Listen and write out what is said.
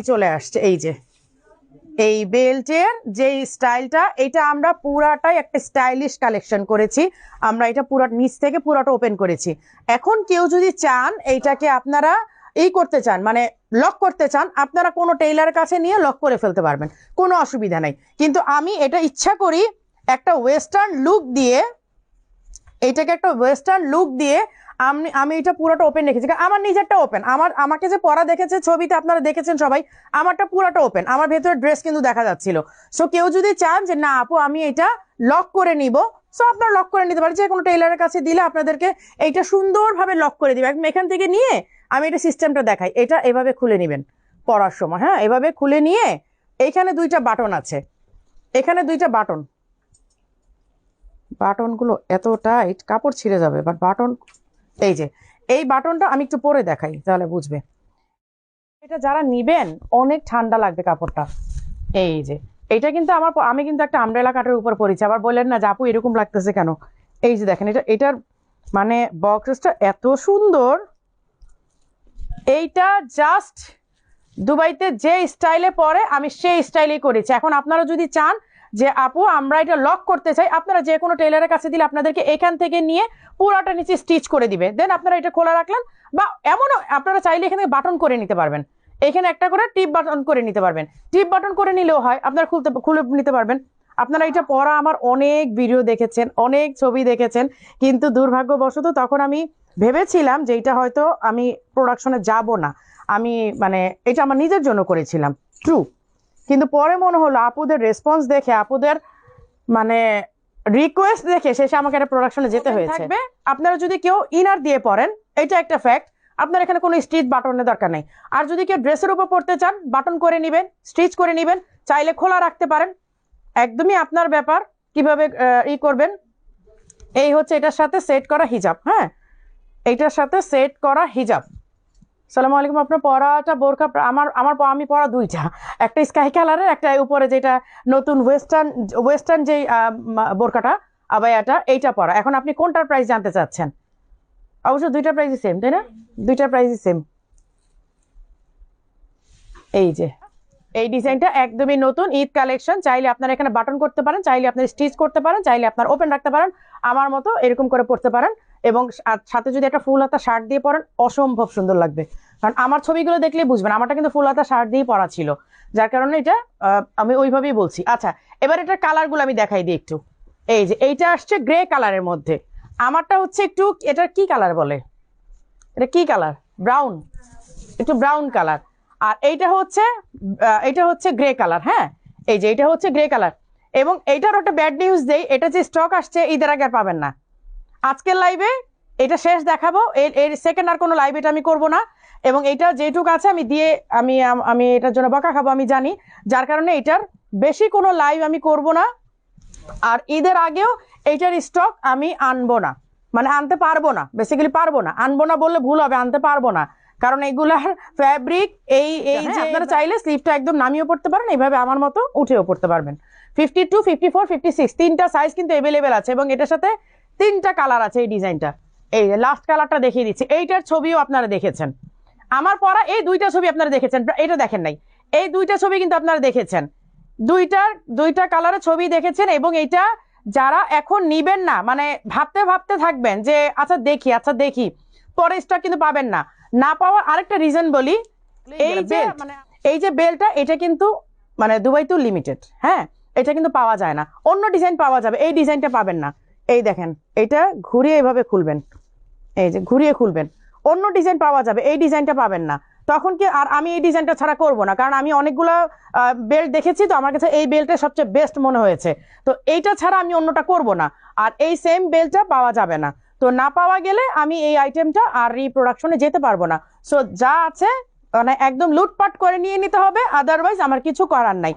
চলে আসছে, এই যে। এই বেল্টের যে স্টাইলটা, এটা আমরা পুরাটাই একটা স্টাইলিশ কালেকশন করেছি। আমরা এটা পুরো, নিচ থেকে পুরোটা ওপেন করেছি। এখন কেউ যদি চান এইটাকে আপনারা এই করতে চান মানে লক করতে চান, আপনারা কোনো টেইলারের কাছে নিয়ে লক করে ফেলতে পারবেন। কোনো অসুবিধা নাই। কিন্তু আমি এটা ইচ্ছা করি একটা ওয়েস্টার্ন লুক দিয়ে এইটাকে একটা ওয়েস্টার্ন লুক দিয়ে আমি আমি এটা পুরোটা ওপেন রেখেছি। আমার নিজেরটা ওপেন আমার, আমাকে যে পরা দেখেছে, ছবিতে আপনারা দেখেছেন সবাই, আমারটা পুরোটা ওপেন আমার ভেতরে ড্রেস কিন্তু দেখা যাচ্ছিল। সো কেউ যদি চান যে, না আপু, আমি এটা লক করে নিব। সো আপনারা লক করে নিতে পারেন। যে কোনো টেইলারের কাছে দিলে আপনাদেরকে এইটা সুন্দরভাবে লক করে দিবে। একদম এখান থেকে নিয়ে আমি এটা সিস্টেমটা দেখাই। এটা এভাবে খুলে নেবেন পরার সময়। হ্যাঁ এভাবে খুলে নিয়ে এইখানে দুইটা বাটন আছে। এখানে দুইটা বাটন বাটনগুলো এত টাইট কাপড় ছিঁড়ে যাবে। বাট বাটন এই যে, এই বাটনটা আমি একটু পরে দেখাই, তাহলে বুঝবে। এটা যারা নিবেন, অনেক ঠান্ডা লাগবে কাপড়টা। এই যে, এটা কিন্তু আমার আমি কিন্তু একটা আমব্রেলা কাটের উপর পরেছি। আবার বললেন না যে আপু এরকম লাগতেছে কেন? এই যে দেখেন, এটা, এটার মানে বক্সটা এত সুন্দর। এইটা জাস্ট দুবাইতে যে স্টাইলে পরে, আমি সেই স্টাইলেই করেছি। এখন আপনারা যদি চান যে, আপু, আমরা এটা লক করতে চাই। আপনারা যে কোনো টেলারের কাছে দিলে আপনাদেরকে এখান থেকে নিয়ে পুরাটা নিচে স্টিচ করে দিবে। দেন আপনারা এটা খোলা রাখলেন বা এমনও আপনারা চাইলে এখানে বাটন করে নিতে পারবেন। এখানে একটা করে টিপ বাটন করে নিতে পারবেন। টিপ বাটন করে নিলেও হয়, আপনারা খুলতে, খুলে নিতে পারবেন। আপনারা এটা পড়া আমার অনেক ভিডিও দেখেছেন, অনেক ছবি দেখেছেন। কিন্তু দুর্ভাগ্যবশত তখন আমি ভেবেছিলাম যে এটা হয়তো আমি প্রোডাকশনে যাব না। আমি মানে এটা আমার নিজের জন্য করেছিলাম। ট্রু কিন্তু পরে মনে হলো আপুদের রেসপন্স দেখে আপুদের মানে রিকোয়েস্ট দেখে শেষে আমাকে একটা প্রোডাকশনে যেতে হয়েছে। থাকবে। আপনারা যদি কেউ ইনার দিয়ে পড়েন এটা একটা ফ্যাক্ট আপনার এখানে কোনো স্টিচ বাটনের দরকার নেই। আর যদি কেউ ড্রেসের উপর পড়তে চান বাটন করে নেবেন স্টিচ করে নেবেন চাইলে খোলা রাখতে পারেন। একদমই আপনার ব্যাপার কীভাবে ই করবেন এই হচ্ছে এটার সাথে সেট করা হিজাব হ্যাঁ? এটার সাথে সেট করা হিজাব সালামু আলাইকুম, আপনার পরাটা বোরখা, আমার আমার আমি পরা দুইটা। একটা স্কাই কালারের একটা উপরে যেটা নতুন ওয়েস্টার্ন ওয়েস্টার্ন যেই বোরখাটা আবায়াটা এইটা পরা এখন আপনি কোনটার প্রাইস জানতে চাচ্ছেন? অবশ্য দুইটা প্রাইসই সেম তাই না? দুইটা প্রাইসই সেম এই যে, এই ডিজাইনটা একদমই নতুন, ঈদ কালেকশন চাইলে আপনারা এখানে বাটন করতে পারেন, চাইলে আপনার স্টিচ করতে পারেন, চাইলে আপনার ওপেন রাখতে পারেন, আমার মতো এরকম করে পড়তে পারেন। এবং সাথে যদি একটা ফুল হাতা শার্ট দিয়ে পরেন, অসম্ভব সুন্দর লাগবে। কারণ আমার ছবিগুলো দেখলেই বুঝবেন, আমারটা কিন্তু ফুল হাতা শার্ট দিয়েই পরা ছিল। যার কারণে এটা আমি ওইভাবেই বলছি। আচ্ছা এবার এটার কালারগুলো আমি দেখাই দিই একটু। এই যে, এইটা আসছে গ্রে কালারের মধ্যে। আমারটা হচ্ছে একটু, এটার কি কালার বলে? এটা কি কালার ব্রাউন একটু ব্রাউন কালার আর এইটা হচ্ছে এইটা হচ্ছে গ্রে কালার হ্যাঁ? এই যে এটা হচ্ছে গ্রে কালার এবং এইটার একটা ব্যাড নিউজ দেই, এটা যে স্টক আসছে, ঈদের আগে আর পাবেন না। আজকের লাইভে এটা শেষ দেখাবো। এর এর সেকেন্ড আর কোনো লাইভ এটা আমি করব না। এবং এটা যেটুকু আছে আমি দিয়ে আমি আমি এটার জন্য বকা খাব আমি জানি। যার কারণে এটার বেশি কোনো লাইভ আমি করব না। আর ঈদের আগেও এইটার স্টক আমি আনব না। মানে আনতে পারব না। বেসিক্যালি পারব না। আনব না বললে ভুল হবে আনতে পারব না। কারণ এগুলার ফ্যাব্রিক এই এই যে আপনারা চাইলে স্লিপটা একদম নামিয়েও পড়তে পারেন এইভাবে আমার মতো উঠেও পড়তে পারবেন। Fifty two fifty four fifty six তিনটা সাইজ কিন্তু অ্যাভেলেবেল আছে। এবং এটার সাথে তিনটা কালার আছে এই ডিজাইনটা এই লাস্ট কালারটা দেখিয়ে দিচ্ছি। এইটার ছবিও আপনারা দেখেছেন। আমার পরা এই দুইটা ছবি আপনারা দেখেছেন। এটা দেখেন নাই। এই দুইটা ছবি কিন্তু আপনারা দেখেছেন। দুইটার দুইটা কালারের ছবি দেখেছেন এবং এটা যারা এখন নিবেন না মানে ভাবতে ভাবতে থাকবেন যে আচ্ছা দেখি আচ্ছা দেখি। পরে স্টক কিন্তু পাবেন না। না পাওয়ার আরেকটা রিজন বলি এই যে মানে এই যে বেলটা এটা কিন্তু মানে দুবাই টু লিমিটেড হ্যাঁ? এটা কিন্তু পাওয়া যায় না। অন্য ডিজাইন পাওয়া যাবে এই ডিজাইনটা পাবেন না। এই দেখেন, এটা ঘুরিয়ে এভাবে খুলবেন। এই যে ঘুরিয়ে খুলবেন। অন্য ডিজাইন পাওয়া যাবে, এই ডিজাইনটা পাবেন না। তখন কি আর আমি এই ডিজাইনটা ছাড়া করব না? কারণ আমি অনেকগুলো বেল্ট দেখেছি তো, আমার কাছে এই বেল্টটা সবচেয়ে বেস্ট মনে হয়েছে। তো এইটা ছাড়া আমি অন্যটা করব না। আর এই সেম বেল্টটা পাওয়া যাবে না। তো না পাওয়া গেলে আমি এই আইটেমটা আর রিপ্রোডাকশনে যেতে পারব না। সো যা আছে মানে একদম লুটপাট করে নিয়ে নিতে হবে আদারওয়াইজ আমার কিছু করার নাই।